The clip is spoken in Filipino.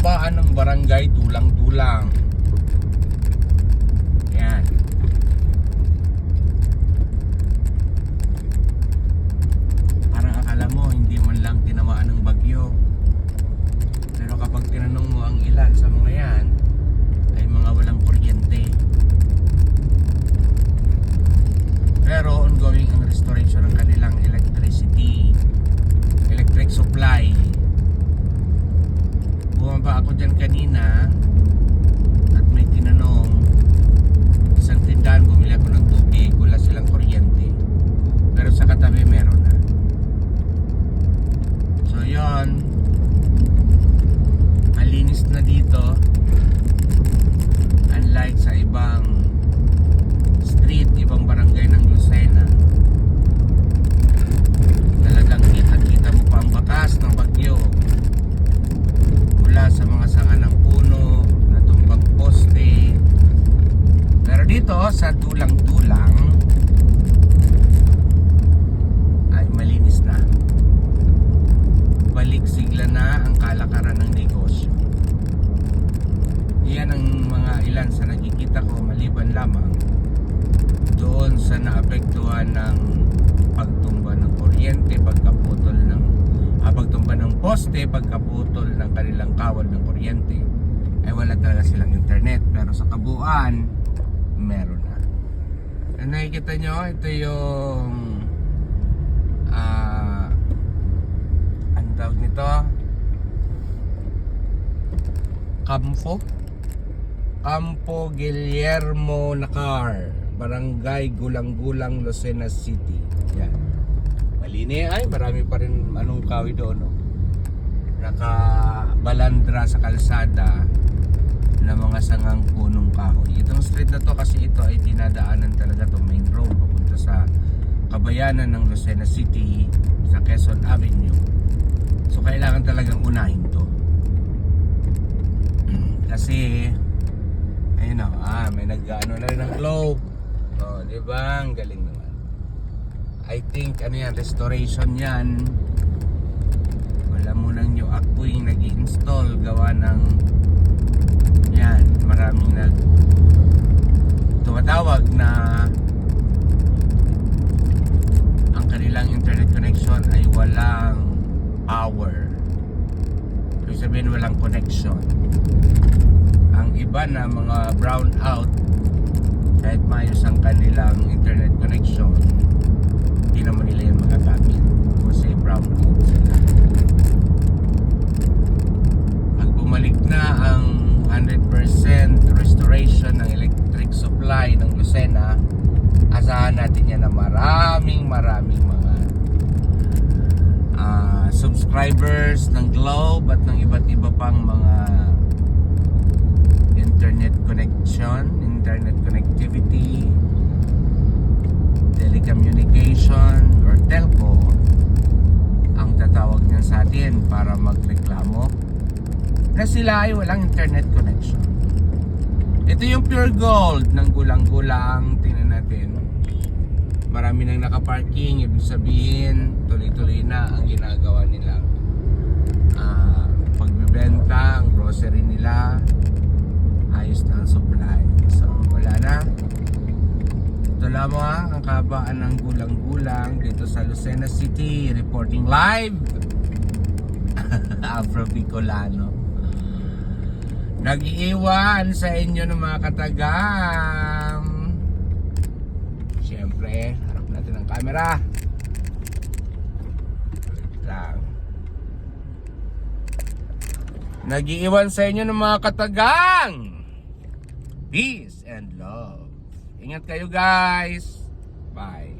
kabaan ng barangay Tulang-Tulang. Yan. Parang akala mo, hindi man lang tinamaan ng bagyo. Pero kapag tinanong mo ang ilan sa mga yan, ay mga walang kuryente. Pero ongoing ang restoration ng kanilang electricity, electric supply. Bumaba ako dyan kanina at may tinanong isang tindahan bumili ako ng tubig, wala silang kuryente. Pero sa katabi meron na. So yon malinis na dito unlike sa ibang street, ibang barangay ng Lucena talagang kita-kita mo pa ang bakas ng bagyo mula sa mga sanga ng puno natumbang poste pero dito sa tulang-tulang ay malinis na. Balik sigla na ang kalakaran ng negosyo. Iyan ang mga ilan sa nakikita ko maliban lamang doon sa naapektuhan ng pagtumba ng kuryente, pagkaputol ng ah, pagtumba ng poste, pagkaputol ng kanilang kawal ng kuryente ay wala talaga silang internet. Pero sa kabuuan meron nakikita nyo ito yung ah ano tawag nito? Campo? Campo Guillermo Nacar Barangay Gulang-Gulang Lucena City. Yan. Malini ay marami pa rin anong kawi doon no? Nakabalandra sa kalsada na mga sangang punong kahoy. Itong street na to kasi ito ay dinadaanan talaga to main road papunta sa kabayanan ng Lucena City sa Quezon Avenue. So kailangan talagang unahin to. Kasi ayun o ah may nag-ano na rin ng globe. Oh di ba? Ang galing naman. I think ano yan restoration yan. Wala mo nang new akboy nag install gawa ng yan maraming nag tumatawag na ang kanilang internet connection ay walang power ibig sabihin walang connection. Ang iba na mga brown out kahit maayos ang kanilang internet connection hindi naman nila yan magagamit kasi brown out sila. Pag bumalik na ang 100% restoration ng electric supply ng Lucena asahan natin yan na maraming maraming mga subscribers ng Globe at ng iba't iba pang mga internet connection, internet connectivity, telecommunication or telco ang tatawag niyan sa atin para magreklamo na sila ay walang internet connection. Ito yung pure gold ng gulang-gulang. Tingnan natin. Marami nang nakaparking. Ibig sabihin, tuloy-tuloy na ang ginagawa nila. Ah, pagbibenta, ang grocery nila, ayos na ang supply. So, wala na. Ito lamang ang kabaan ng gulang-gulang dito sa Lucena City. Reporting live. Afro Bicolano. Nag-iiwan sa inyo ng mga katagam. Siyempre, harap natin ang camera. Lang. Nag-iiwan sa inyo ng mga katagang. Peace and love. Ingat kayo guys. Bye.